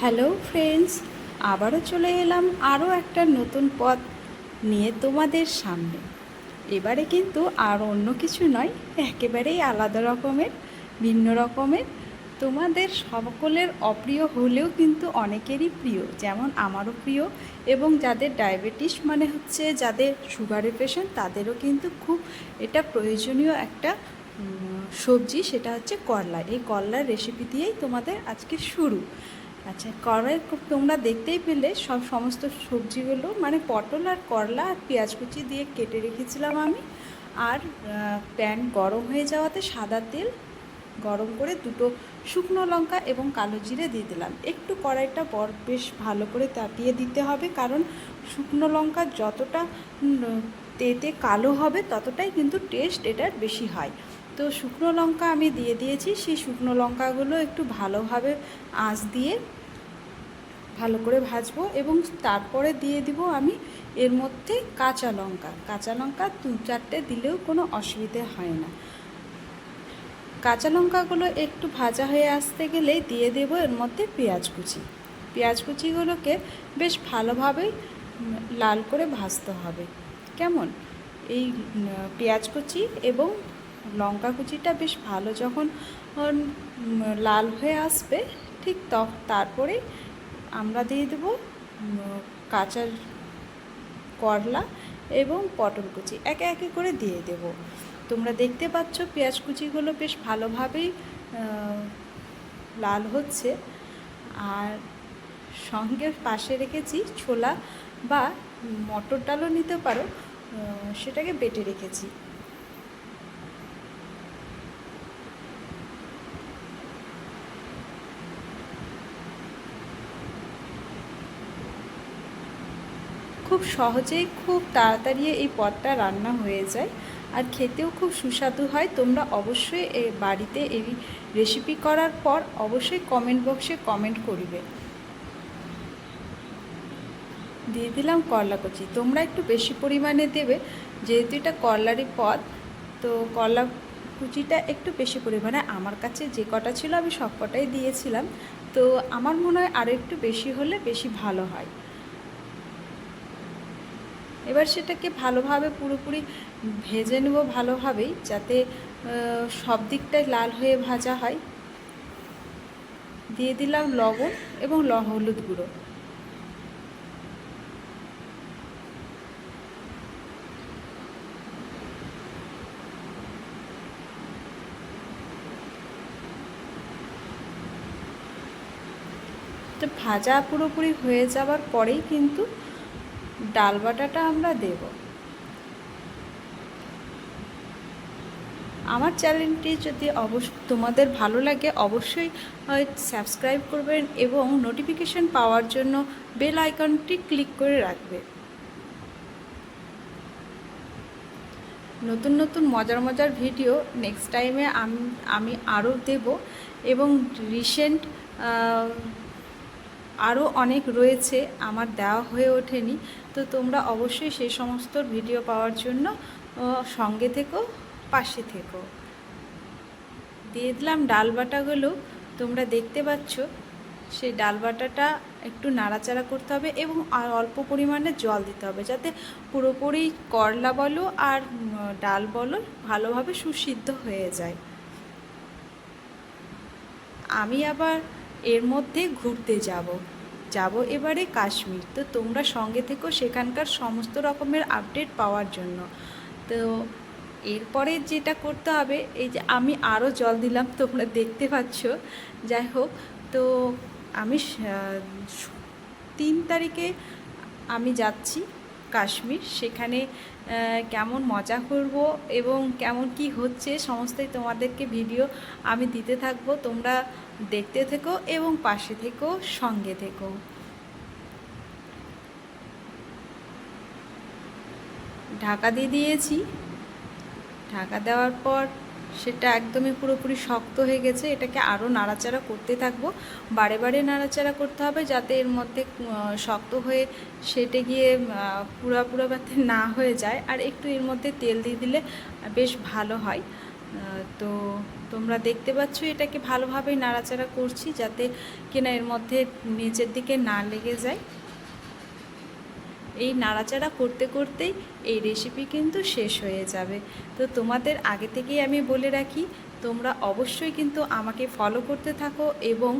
Hello friends, আবারও চলে এলাম আরও একটা নতুন পথ নিয়ে তোমাদের সামনে। এবারে কিন্তু আর অন্য কিছু নয়, একেবারেই আলাদা রকমের, ভিন্ন রকমের। তোমাদের সকলের অপ্রিয় হলেও কিন্তু অনেকেরই প্রিয়, যেমন আমারও প্রিয় এবং যাদের ডায়াবেটিস মানে হচ্ছে যাদের সুগারের পেশেন্ট তাদেরও কিন্তু খুব এটা প্রয়োজনীয় একটা সবজি, সেটা হচ্ছে করলা। এই করলার রেসিপি দিয়েই তোমাদের আজকে শুরু। আচ্ছা কড়াই তোমরা দেখতেই পেলে সব সমস্ত সবজিগুলো মানে পটল আর করলা আর পেঁয়াজ কুচি দিয়ে কেটে রেখেছিলাম আমি। আর প্যান গরম হয়ে যাওয়াতে সাদা তেল, গরম করে দুটো শুকনো লঙ্কা এবং কালো জিরে দিয়ে দিলাম। একটু কড়াইটা বর, বেশ ভালো করে তাপিয়ে দিতে হবে, কারণ শুকনো লঙ্কা যতটা তেতে কালো হবে ততটাই কিন্তু টেস্ট এটার বেশি হয়। তো শুকনো লঙ্কা আমি দিয়ে দিয়েছি। সেই শুকনো লঙ্কাগুলো একটু ভালোভাবে আঁচ দিয়ে ভালো করে ভাজবো এবং তারপরে দিয়ে দিব আমি এর মধ্যে কাঁচা লঙ্কা। কাঁচা লঙ্কা দু চারটে দিলেও কোনো অসুবিধে হয় না। কাঁচা লঙ্কাগুলো একটু ভাজা হয়ে আসতে গেলেই দিয়ে দেবো এর মধ্যে পেঁয়াজ কুচি। পেঁয়াজ কুচিগুলোকে বেশ ভালোভাবেই লাল করে ভাজতে হবে। কেমন? এই পেঁয়াজ কুচি এবং লঙ্কা কুচিটা বেশ ভালো যখন লাল হয়ে আসবে ঠিক তখ তারপরে আমরা দিয়ে দেবো উম, কাঁচা করলা এবং পটল কুচি একে একে করে দিয়ে দেব। তোমরা দেখতে পাচ্ছ পেঁয়াজ কুচিগুলো বেশ ভালোভাবেই লাল হচ্ছে। আর সঙ্গে পাশে রেখেছি ছোলা বা মটর ডালও নিতে পারো সেটাকে বেটে রেখেছি। খুব সহজেই খুব তাড়াতাড়ি এই পদটা রান্না হয়ে যায়। আর খেতেও খুব সুস্বাদু হয়। তোমরা অবশ্যই বাড়িতে এই রেসিপি করার পর অবশ্যই কমেন্ট বক্সে কমেন্ট করিবে। দিয়ে দিলাম করলা কুচি। তোমরা একটু বেশি পরিমাণে দেবে। যেহেতু এটা করলারই পদ, তো করলা কুচিটা একটু বেশি পরিমাণে। আমার কাছে যে কটা ছিল আমি সব কটাই দিয়েছিলাম। তো আমার মনে হয় আরও একটু বেশি হলে বেশি ভালো হয়। এবার সেটাকে ভালোভাবে পুরোপুরি ভেজে নেব ভালোভাবেই যাতে সব দিকটাই লাল হয়ে ভাজা হয়। দিয়ে দিলাম লবণ এবং ল, হলুদ গুঁড়ো। ভাজা পুরোপুরি হয়ে যাওয়ার পরেই কিন্তু ডাল বাটাটা আমরা দেব। আমার চ্যানেলটি যদি অবশ্য তোমাদের ভালো লাগে অবশ্যই সাবস্ক্রাইব করবেন এবং নোটিফিকেশন পাওয়ার জন্য বেল আইকনটি ক্লিক করে রাখবে। নতুন নতুন মজার মজার ভিডিও নেক্সট টাইমে আমি আমি আরও দেব এবং রিসেন্ট আরও অনেক রয়েছে, আমার দেওয়া হয়ে ওঠেনি। তো তোমরা অবশ্যই সেই সমস্ত ভিডিও পাওয়ার জন্য সঙ্গে থেকো, পাশে থেকো। দিয়ে দিলাম ডাল বাটাগুলো। তোমরা দেখতে পাচ্ছ, সেই ডাল বাটাটা একটু নাড়াচাড়া করতে হবে এবং আর অল্প পরিমাণে জল দিতে হবে যাতে পুরোপুরি করলা বলো আর ডাল বলো ভালোভাবে সুসিদ্ধ হয়ে যায়। আমি আবার এর মধ্যে ঘুরতে যাব। যাব এবারে কাশ্মীর। তো তোমরা সঙ্গে থেকেও সেখানকার সমস্ত রকমের আপডেট পাওয়ার জন্য। তো এরপরে যেটা করতে হবে, এই যে আমি আরও জল দিলাম, তোমরা দেখতে পাচ্ছ। যাই হোক, তো আমি তিন তারিখে আমি যাচ্ছি। কাশ্মীর, সেখানে কেমন মজা করব এবং কেমন কি হচ্ছে সমস্তই তোমাদেরকে ভিডিও আমি দিতে থাকব। তোমরা দেখতে থেকো এবং পাশে থেকো, সঙ্গে থেকো। ঢাকা দিয়ে দিয়েছি। ঢাকা দেওয়ার পর সেটা একদমই পুরোপুরি শক্ত হয়ে গেছে। এটাকে আরও নাড়াচাড়া করতে থাকব। বারে বারে নাড়াচাড়া করতে হবে যাতে এর মধ্যে শক্ত হয়ে সেটে গিয়ে পুরা পুরা যাতে না হয়ে যায়। আর একটু এর মধ্যে তেল দিয়ে দিলে বেশ ভালো হয়। তো তোমরা দেখতে পাচ্ছ এটাকে ভালোভাবে নাড়াচাড়া করছি যাতে কিনা এর মধ্যে নিচের দিকে না লেগে যায়। এই নাড়াচাড়া করতে করতেই এই রেসিপি কিন্তু শেষ হয়ে যাবে। তো তোমাদের আগে থেকেই আমি বলে রাখি, তোমরা অবশ্যই কিন্তু আমাকে ফলো করতে থাকো এবং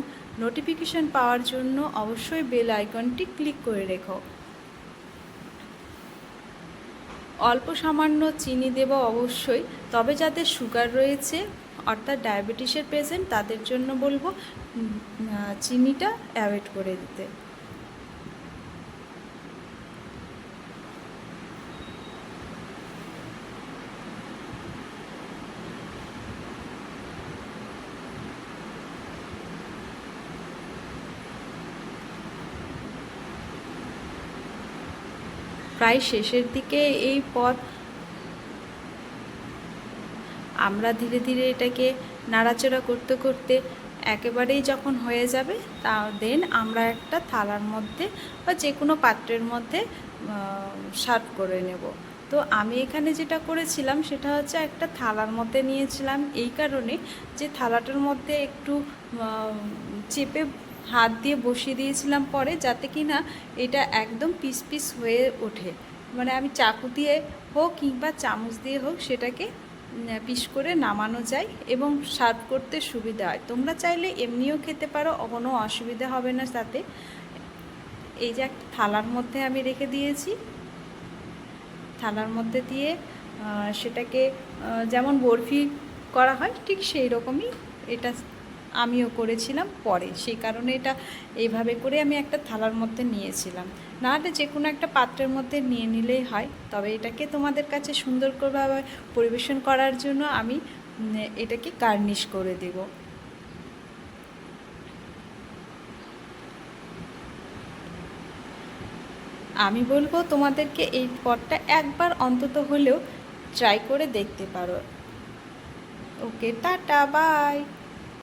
নোটিফিকেশন পাওয়ার জন্য অবশ্যই বেল আইকনটি ক্লিক করে রেখো। অল্প সামান্য চিনি দেব অবশ্যই, তবে যাদের সুগার রয়েছে, অর্থাৎ ডায়াবেটিসের পেশেন্ট তাদের জন্য বলব চিনিটা অ্যাভয়েড করে দিতে। প্রায় শেষের দিকে এই পথ। আমরা ধীরে ধীরে এটাকে নাড়াচাড়া করতে করতে একেবারেই যখন হয়ে যাবে, তা দেন আমরা একটা থালার মধ্যে বা যে কোনো পাত্রের মধ্যে সার্ভ করে নেব। তো আমি এখানে যেটা করেছিলাম, সেটা হচ্ছে একটা থালার মধ্যে নিয়েছিলাম। এই কারণে যে থালাটার মধ্যে একটু চেপে হাত দিয়ে বসিয়ে দিয়েছিলাম পরে, যাতে কি না এটা একদম পিস পিস হয়ে ওঠে। মানে আমি চাকু দিয়ে হোক কিংবা চামচ দিয়ে হোক সেটাকে পিস করে নামানো যায় এবং সার্ভ করতে সুবিধা হয়। তোমরা চাইলে এমনিও খেতে পারো, কোনো অসুবিধা হবে না তাতে এই যে একটা থালার মধ্যে আমি রেখে দিয়েছি। থালার মধ্যে দিয়ে সেটাকে যেমন বরফি করা হয়, ঠিক সেই রকমই এটা আমিও করেছিলাম পরে। সেই কারণে এটা এইভাবে করে আমি একটা থালার মধ্যে নিয়েছিলাম। নাহলে যে কোনো একটা পাত্রের মধ্যে নিয়ে নিলেই হয়। তবে এটাকে তোমাদের কাছে সুন্দর করে পরিবেশন করার জন্য আমি এটাকে গার্নিশ করে দেব। আমি বলব তোমাদেরকে এই পদটা একবার অন্তত হলেও ট্রাই করে দেখতে পারো। ওকে, টাটা বাই